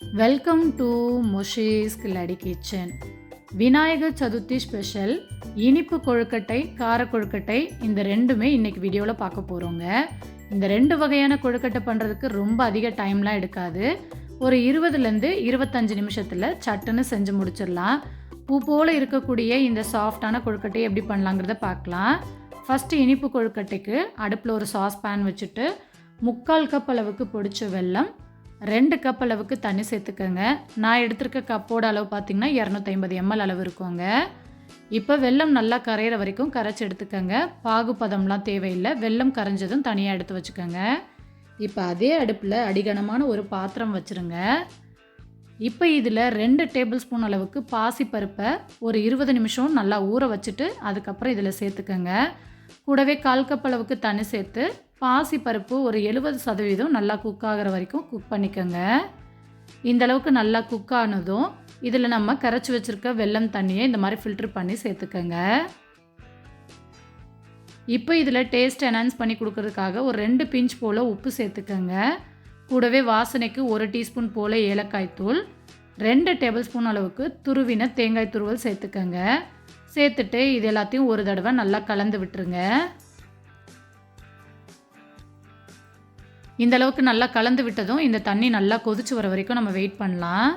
Welcome to மொஷீஸ் கில்லாடி kitchen Vinayagar Chaturthi special இனிப்பு கொழுக்கட்டை கார கொழுக்கட்டை இந்த ரெண்டுமே இன்னைக்கு வீடியோவில் பார்க்க போகிறோங்க இந்த ரெண்டு வகையான கொழுக்கட்டை பண்ணுறதுக்கு ரொம்ப அதிக டைம்லாம் எடுக்காது. ஒரு இருபதுலேருந்து இருபத்தஞ்சு நிமிஷத்தில் சட்டுன்னு செஞ்சு முடிச்சிடலாம். பூ போல் இருக்கக்கூடிய இந்த சாஃப்டான கொழுக்கட்டை எப்படி பண்ணலாங்கிறத பார்க்கலாம். ஃபஸ்ட்டு இனிப்பு கொழுக்கட்டைக்கு அடுப்பில் ஒரு சாஸ் பேன் வச்சுட்டு முக்கால் கப் அளவுக்கு பொடிச்ச வெல்லம் ரெண்டு கப் அளவுக்கு தண்ணி சேர்த்துக்கோங்க. நான் எடுத்திருக்க கப்போட அளவு பார்த்திங்கன்னா இரநூத்தைம்பது எம்எல் அளவு இருக்குங்க. இப்போ வெல்லம் நல்லா கரையிற வரைக்கும் கரைச்சி எடுத்துக்கோங்க. பாகுபதம்லாம் தேவையில்லை. வெல்லம் கரைஞ்சதும் தனியாக எடுத்து வச்சுக்கோங்க. இப்போ அதே அடுப்பில் அடிகனமான ஒரு பாத்திரம் வச்சுருங்க. இப்போ இதில் ரெண்டு டேபிள் ஸ்பூன் அளவுக்கு பாசிப்பருப்பை ஒரு இருபது நிமிஷம் நல்லா ஊற வச்சுட்டு அதுக்கப்புறம் இதில் சேர்த்துக்கோங்க. கூடவே கால் கப் அளவுக்கு தண்ணி சேர்த்து பாசிப்பருப்பு ஒரு எழுபது சதவீதம் நல்லா குக் ஆகிற வரைக்கும் குக் பண்ணிக்கோங்க. இந்தளவுக்கு நல்லா குக் ஆனதும் இதில் நம்ம கரைச்சி வச்சுருக்க வெல்லம் தண்ணியை இந்த மாதிரி ஃபில்ட்ரு பண்ணி சேர்த்துக்கோங்க. இப்போ இதில் டேஸ்ட் என்ஹான்ஸ் பண்ணி கொடுக்கறதுக்காக ஒரு ரெண்டு பிஞ்ச் போல் உப்பு சேர்த்துக்கோங்க. கூடவே வாசனைக்கு ஒரு டீஸ்பூன் போல் ஏலக்காய் தூள் ரெண்டு டேபிள் ஸ்பூன் அளவுக்கு துருவின தேங்காய் துருவல் சேர்த்துக்கோங்க. சேர்த்துட்டு இது எல்லாத்தையும் ஒரு தடவை நல்லா கலந்து விட்டுருங்க. இந்த அளவுக்கு நல்லா கலந்து விட்டதும் இந்த தண்ணி நல்லா கொதிச்சு வர வரைக்கும் நம்ம வெயிட் பண்ணலாம்.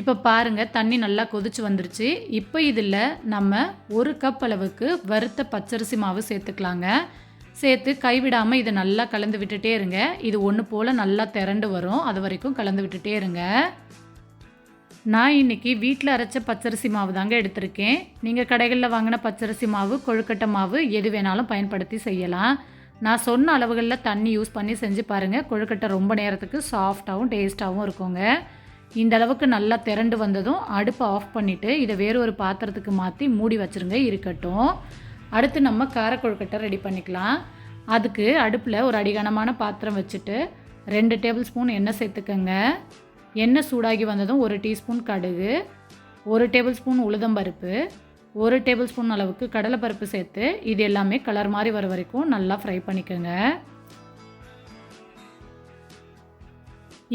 இப்போ பாருங்கள் தண்ணி நல்லா கொதிச்சு வந்துருச்சு. இப்போ இதில் நம்ம ஒரு கப் அளவுக்கு வறுத்த பச்சரிசி மாவு சேர்த்துக்கலாங்க. சேர்த்து கைவிடாமல் இதை நல்லா கலந்து விட்டுட்டே இருங்க. இது ஒன்று போல் நல்லா திரண்டு வரும். அது வரைக்கும் கலந்து விட்டுட்டே இருங்க. நான் இன்றைக்கி வீட்டில் அரைச்ச பச்சரிசி மாவு தாங்க எடுத்திருக்கேன். நீங்கள் கடைகளில் வாங்கின பச்சரிசி மாவு கொழுக்கட்டை மாவு எது வேணாலும் பயன்படுத்தி செய்யலாம். நான் சொன்ன அளவுகளில் தண்ணி யூஸ் பண்ணி செஞ்சு பாருங்கள் கொழுக்கட்டை ரொம்ப நேரத்துக்கு சாஃப்டாகவும் டேஸ்ட்டாகவும் இருக்குங்க. இந்த அளவுக்கு நல்லா திரண்டு வந்ததும் அடுப்பை ஆஃப் பண்ணிவிட்டு இதை வேறு ஒரு பாத்திரத்துக்கு மாற்றி மூடி வச்சுருங்க இருக்கட்டும். அடுத்து நம்ம கார கொழுக்கட்டை ரெடி பண்ணிக்கலாம். அதுக்கு அடுப்பில் ஒரு அடிகனமான பாத்திரம் வச்சுட்டு ரெண்டு டேபிள் ஸ்பூன் எண்ணெய் சேர்த்துக்கோங்க. எண்ணெய் சூடாகி வந்ததும் ஒரு டீஸ்பூன் கடுகு ஒரு டேபிள் ஸ்பூன் உளுதம்பருப்பு ஒரு டேபிள் ஸ்பூன் அளவுக்கு கடலைப்பருப்பு சேர்த்து இது எல்லாமே கலர் மாதிரி வர வரைக்கும் நல்லா ஃப்ரை பண்ணிக்கோங்க.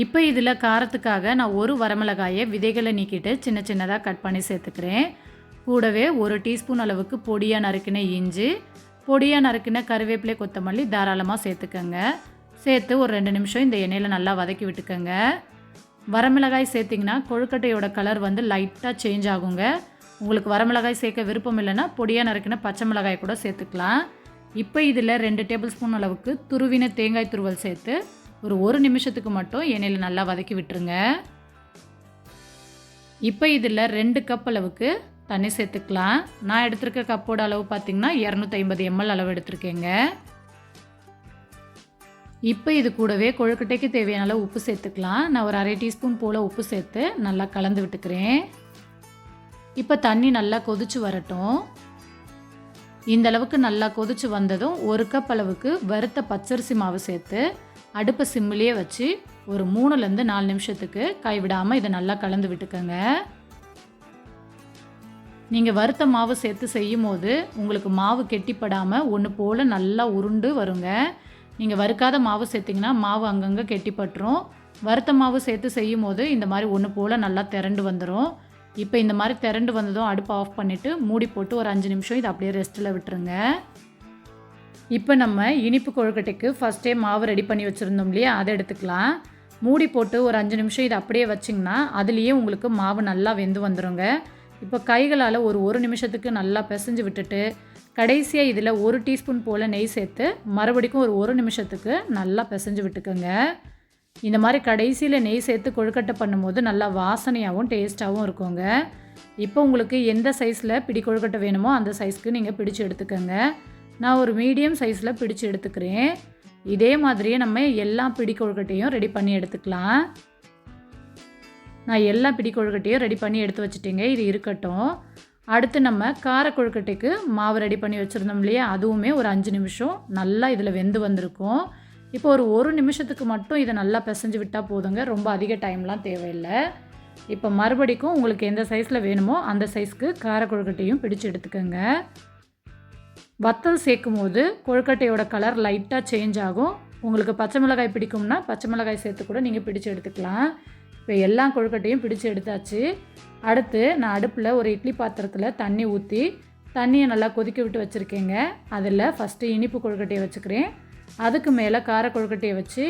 இப்போ இதில் காரத்துக்காக நான் ஒரு வரமிளகாயை விதைகளை நீக்கிட்டு சின்ன சின்னதாக கட் பண்ணி சேர்த்துக்கிறேன். கூடவே ஒரு டீஸ்பூன் அளவுக்கு பொடியாக நறுக்கின இஞ்சி பொடியாக நறுக்கின கருவேப்பிலை கொத்தமல்லி தாராளமாக சேர்த்துக்கோங்க. சேர்த்து ஒரு ரெண்டு நிமிஷம் இந்த எண்ணெயில் நல்லா வதக்கி விட்டுக்கோங்க. வரமிளகாய் சேர்த்திங்கன்னா கொழுக்கட்டையோட கலர் வந்து லைட்டாக சேஞ்ச் ஆகுங்க. உங்களுக்கு வரமிளகாய் சேர்க்க விருப்பம் இல்லைன்னா பொடியாக நறுக்கின பச்சை மிளகாய் கூட சேர்த்துக்கலாம். இப்போ இதில் ரெண்டு டேபிள் ஸ்பூன் அளவுக்கு துருவின தேங்காய் துருவல் சேர்த்து ஒரு ஒரு நிமிஷத்துக்கு மட்டும் எண்ணெயில் நல்லா வதக்கி விட்டுருங்க. இப்போ இதில் ரெண்டு கப் அளவுக்கு தண்ணி சேர்த்துக்கலாம். நான் எடுத்திருக்க கப்போட அளவு பார்த்திங்கன்னா இரநூத்தி ஐம்பது எம்எல் அளவு எடுத்திருக்கேங்க. இப்போ இது கூடவே கொழுக்கட்டைக்கு தேவையான அளவு உப்பு சேர்த்துக்கலாம். நான் ஒரு அரை டீஸ்பூன் போல் உப்பு சேர்த்து நல்லா கலந்து விட்டுக்கிறேன். இப்போ தண்ணி நல்லா கொதிச்சு வரட்டும். இந்த அளவுக்கு நல்லா கொதிச்சு வந்ததும் ஒரு கப் அளவுக்கு வறுத்த பச்சரிசி மாவு சேர்த்து அடுப்பை சிம்மிலேயே வச்சு ஒரு மூணுலேருந்து நாலு நிமிஷத்துக்கு கைவிடாமல் இதை நல்லா கலந்து விட்டுக்கோங்க. நீங்கள் வறுத்த மாவு சேர்த்து செய்யும் போது உங்களுக்கு மாவு கெட்டிப்படாமல் ஒன்று போல் நல்லா உருண்டு வருங்க. நீங்கள் வறுக்காத மாவு சேர்த்திங்கன்னா மாவு அங்கங்கே கெட்டிப்பட்டுரும். வறுத்த மாவு சேர்த்து செய்யும் போது இந்த மாதிரி ஒன்று போல் நல்லா திரண்டு வந்துடும் இப்போ இந்த மாதிரி திரண்டு வந்ததும் அடுப்பை ஆஃப் பண்ணிவிட்டு மூடி போட்டு ஒரு அஞ்சு நிமிஷம் இதை அப்படியே ரெஸ்ட்டில் விட்டுருங்க. இப்போ நம்ம இனிப்பு கொழுக்கட்டைக்கு ஃபஸ்ட்டே மாவு ரெடி பண்ணி வச்சுருந்தோம் இல்லையா? அதை எடுத்துக்கலாம். மூடி போட்டு ஒரு அஞ்சு நிமிஷம் இதை அப்படியே வச்சிங்கன்னா அதுலேயே உங்களுக்கு மாவு நல்லா வெந்து வந்துடுங்க இப்போ கைகளால் ஒரு ஒரு நிமிஷத்துக்கு நல்லா பிசைஞ்சு விட்டுட்டு கடைசியாக இதில் ஒரு டீஸ்பூன் போல் நெய் சேர்த்து மறுபடிக்கும் ஒரு ஒரு நிமிஷத்துக்கு நல்லா பிசைஞ்சு விட்டுக்கோங்க. இந்த மாதிரி கடைசியில் நெய் சேர்த்து கொழுக்கட்டை பண்ணும்போது நல்லா வாசனையாகவும் டேஸ்ட்டாகவும் இருக்குங்க. இப்போ உங்களுக்கு எந்த சைஸில் பிடி கொழுக்கட்டை வேணுமோ அந்த சைஸ்க்கு நீங்கள் பிடிச்சு எடுத்துக்கோங்க. நான் ஒரு மீடியம் சைஸில் பிடிச்சு எடுத்துக்கிறேன். இதே மாதிரியே நம்ம எல்லா பிடி கொழுக்கட்டையும் ரெடி பண்ணி எடுத்துக்கலாம். நான் எல்லா பிடி கொழுக்கட்டையும் ரெடி பண்ணி எடுத்து வச்சுட்டேங்க. இது இருக்கட்டும். அடுத்து நம்ம கார கொழுக்கட்டைக்கு மாவு ரெடி பண்ணி வச்சுருந்தோம் இல்லையா? அதுவுமே ஒரு அஞ்சு நிமிஷம் நல்லா இதில் வெந்து வந்திருக்கும். இப்போ ஒரு ஒரு நிமிஷத்துக்கு மட்டும் இதை நல்லா பிசைஞ்சு விட்டால் போதுங்க. ரொம்ப அதிக டைம்லாம் தேவையில்லை. இப்போ மறுபடிக்கும் உங்களுக்கு எந்த சைஸில் வேணுமோ அந்த சைஸ்க்கு கார கொழுக்கட்டையும் பிடிச்சு எடுத்துக்கோங்க. வத்தல் சேர்க்கும் போது கொழுக்கட்டையோட கலர் லைட்டாக சேஞ்ச் ஆகும். உங்களுக்கு பச்சை மிளகாய் பிடிக்கும்னா பச்சை மிளகாய் சேர்த்து கூட நீங்கள் பிடிச்சு எடுத்துக்கலாம். இப்போ எல்லா கொழுக்கட்டையும் பிடிச்சு எடுத்தாச்சு. அடுத்து நான் அடுப்பில் ஒரு இட்லி பாத்திரத்தில் தண்ணி ஊற்றி தண்ணியை நல்லா கொதிக்க விட்டு வச்சுருக்கேங்க. அதில் ஃபஸ்ட்டு இனிப்பு கொழுக்கட்டையை வச்சுக்கிறேன். அதுக்கு மேலே கார கொழுக்கட்டையை வச்சு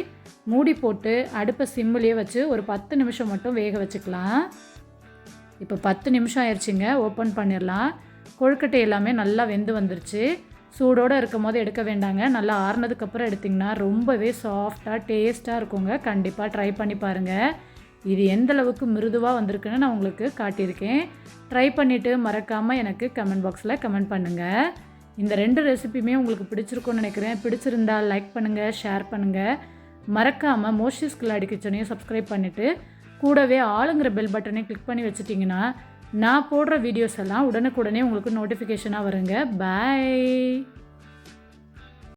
மூடி போட்டு அடுப்பை சிம்மிலேயே வச்சு ஒரு பத்து நிமிஷம் மட்டும் வேக வச்சுக்கலாம். இப்போ பத்து நிமிஷம் ஆயிடுச்சுங்க ஓப்பன் பண்ணிடலாம். கொழுக்கட்டை எல்லாமே நல்லா வெந்து வந்துருச்சு. சூடோடு இருக்கும் போது எடுக்க வேண்டாங்க. நல்லா ஆறுனதுக்கப்புறம் எடுத்திங்கன்னா ரொம்பவே சாஃப்டாக டேஸ்ட்டாக இருக்குங்க. கண்டிப்பாக ட்ரை பண்ணி பாருங்கள் இது எந்த அளவுக்கு மிருதுவாக வந்திருக்குன்னு நான் உங்களுக்கு காட்டியிருக்கேன். ட்ரை பண்ணிவிட்டு மறக்காமல் எனக்கு கமெண்ட் பாக்ஸில் கமெண்ட் பண்ணுங்கள் இந்த ரெண்டு ரெசிபியுமே உங்களுக்கு பிடிச்சிருக்கும்னு நினைக்கிறேன். பிடிச்சிருந்தா லைக் பண்ணுங்கள் ஷேர் பண்ணுங்கள் மறக்காமல் மோஷிஸ் கில்லாடி கிச்சனையும் சப்ஸ்கிரைப் பண்ணிவிட்டு கூடவே ஆளுங்கிற பெல் பட்டனையும் கிளிக் பண்ணி வச்சுட்டிங்கன்னா நான் போடுற வீடியோஸ் எல்லாம் உடனுக்குடனே உங்களுக்கு நோட்டிஃபிகேஷனாக வருங்க. பாய்